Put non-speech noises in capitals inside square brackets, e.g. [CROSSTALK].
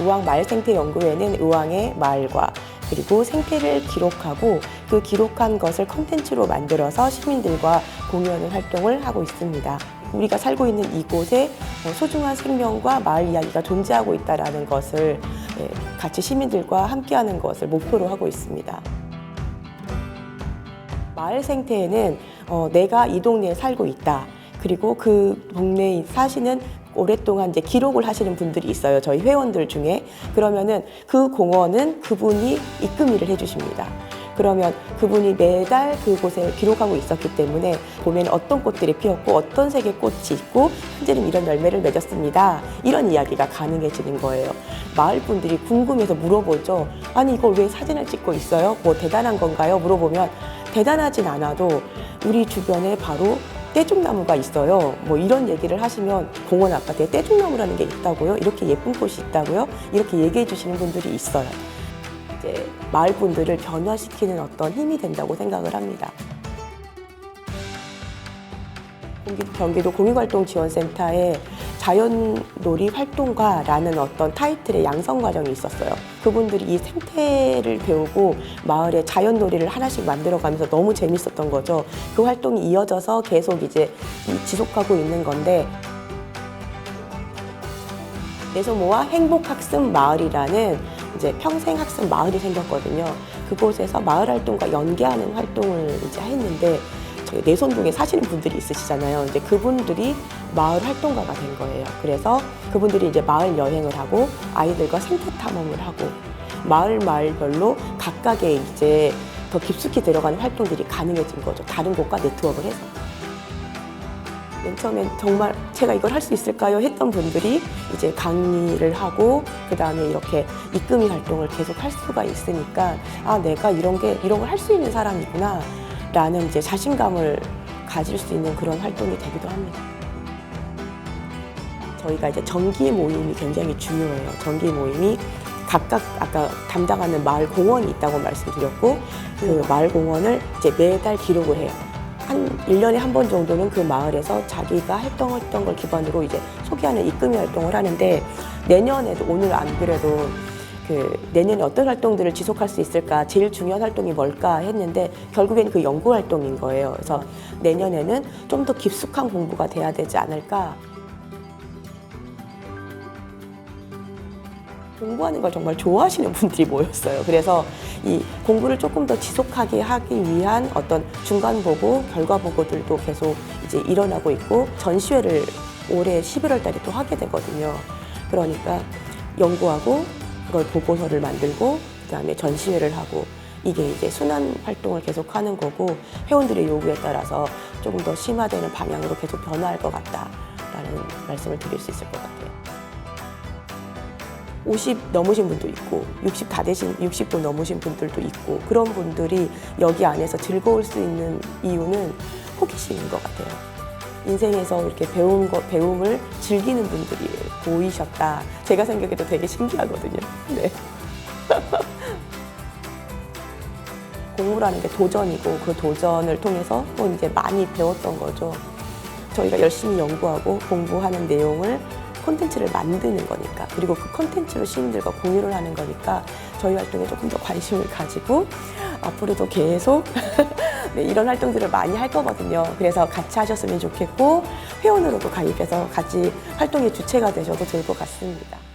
의왕 마을 생태 연구회는 의왕의 마을과 그리고 생태를 기록하고 그 기록한 것을 컨텐츠로 만들어서 시민들과 공유하는 활동을 하고 있습니다. 우리가 살고 있는 이곳에 어, 소중한 생명과 마을 이야기가 존재하고 있다는 것을 예, 같이 시민들과 함께하는 것을 목표로 하고 있습니다. 마을 생태에는 어, 내가 이 동네에 살고 있다. 그리고 그 동네에 사시는 오랫동안 이제 기록을 하시는 분들이 있어요. 저희 회원들 중에. 그러면은 그 공원은 그분이 입금일을 해주십니다. 그러면 그분이 매달 그곳에 기록하고 있었기 때문에 보면 어떤 꽃들이 피었고 어떤 색의 꽃이 있고 현재는 이런 열매를 맺었습니다. 이런 이야기가 가능해지는 거예요. 마을 분들이 궁금해서 물어보죠. 아니 이걸 왜 사진을 찍고 있어요? 뭐 대단한 건가요? 물어보면 대단하진 않아도 우리 주변에 바로 떼죽나무가 있어요. 뭐 이런 얘기를 하시면 공원 아파트에 떼죽나무라는 게 있다고요? 이렇게 예쁜 꽃이 있다고요? 이렇게 얘기해 주시는 분들이 있어요. 이제 마을 분들을 변화시키는 어떤 힘이 된다고 생각을 합니다. 경기- 경기도 공익활동지원센터에 자연놀이 활동가라는 어떤 타이틀의 양성 과정이 있었어요. 그분들이 이 생태를 배우고 마을에 자연놀이를 하나씩 만들어가면서 너무 재밌었던 거죠. 그 활동이 이어져서 계속 이제 이- 지속하고 있는 건데 내소모와 행복학습 마을이라는 이제 평생학습 마을이 생겼거든요. 그곳에서 마을 활동과 연계하는 활동을 이제 했는데 내손동에 사시는 분들이 있으시잖아요. 이제 그분들이 마을 활동가가 된 거예요. 그래서 그분들이 이제 마을 여행을 하고 아이들과 생태 탐험을 하고 마을 마을별로 각각의 이제 더 깊숙이 들어가는 활동들이 가능해진 거죠. 다른 곳과 네트워크를 해서. 맨 처음엔 정말 제가 이걸 할 수 있을까요? 했던 분들이 이제 강의를 하고 그 다음에 이렇게 입금이 활동을 계속 할 수가 있으니까 아 내가 이런 게 이런 걸 할 수 있는 사람이구나 라는 이제 자신감을 가질 수 있는 그런 활동이 되기도 합니다. 저희가 이제 정기 모임이 굉장히 중요해요. 정기 모임이 각각 아까 담당하는 마을 공원이 있다고 말씀드렸고 그 마을 공원을 이제 매달 기록을 해요. 한 일년에 한 번 정도는 그 마을에서 자기가 활동했던 걸 기반으로 이제 소개하는 입금이 활동을 하는데 내년에도 오늘 안 그래도 그 내년에 어떤 활동들을 지속할 수 있을까 제일 중요한 활동이 뭘까 했는데 결국에는 그 연구 활동인 거예요. 그래서 내년에는 좀 더 깊숙한 공부가 돼야 되지 않을까. 공부하는 걸 정말 좋아하시는 분들이 모였어요. 그래서 이 공부를 조금 더 지속하게 하기 위한 어떤 중간 보고, 결과 보고들도 계속 이제 일어나고 있고, 전시회를 올해 11월 달에 또 하게 되거든요. 그러니까 연구하고, 그걸 보고서를 만들고, 그 다음에 전시회를 하고, 이게 이제 순환 활동을 계속 하는 거고, 회원들의 요구에 따라서 조금 더 심화되는 방향으로 계속 변화할 것 같다라는 말씀을 드릴 수 있을 것 같아요. 50 넘으신 분도 있고 60 다 되신 60도 넘으신 분들도 있고 그런 분들이 여기 안에서 즐거울 수 있는 이유는 호기심인 것 같아요. 인생에서 이렇게 배운 거 배움을 즐기는 분들이 보이셨다. 제가 생각해도 되게 신기하거든요. 네. [LAUGHS] 공부라는 게 도전이고 그 도전을 통해서 또 이제 많이 배웠던 거죠. 저희가 열심히 연구하고 공부하는 내용을 콘텐츠를 만드는 거니까 그리고 그 콘텐츠로 시민들과 공유를 하는 거니까 저희 활동에 조금 더 관심을 가지고 앞으로도 계속 [LAUGHS] 네, 이런 활동들을 많이 할 거거든요. 그래서 같이 하셨으면 좋겠고 회원으로도 가입해서 같이 활동의 주체가 되셔도 좋을 것 같습니다.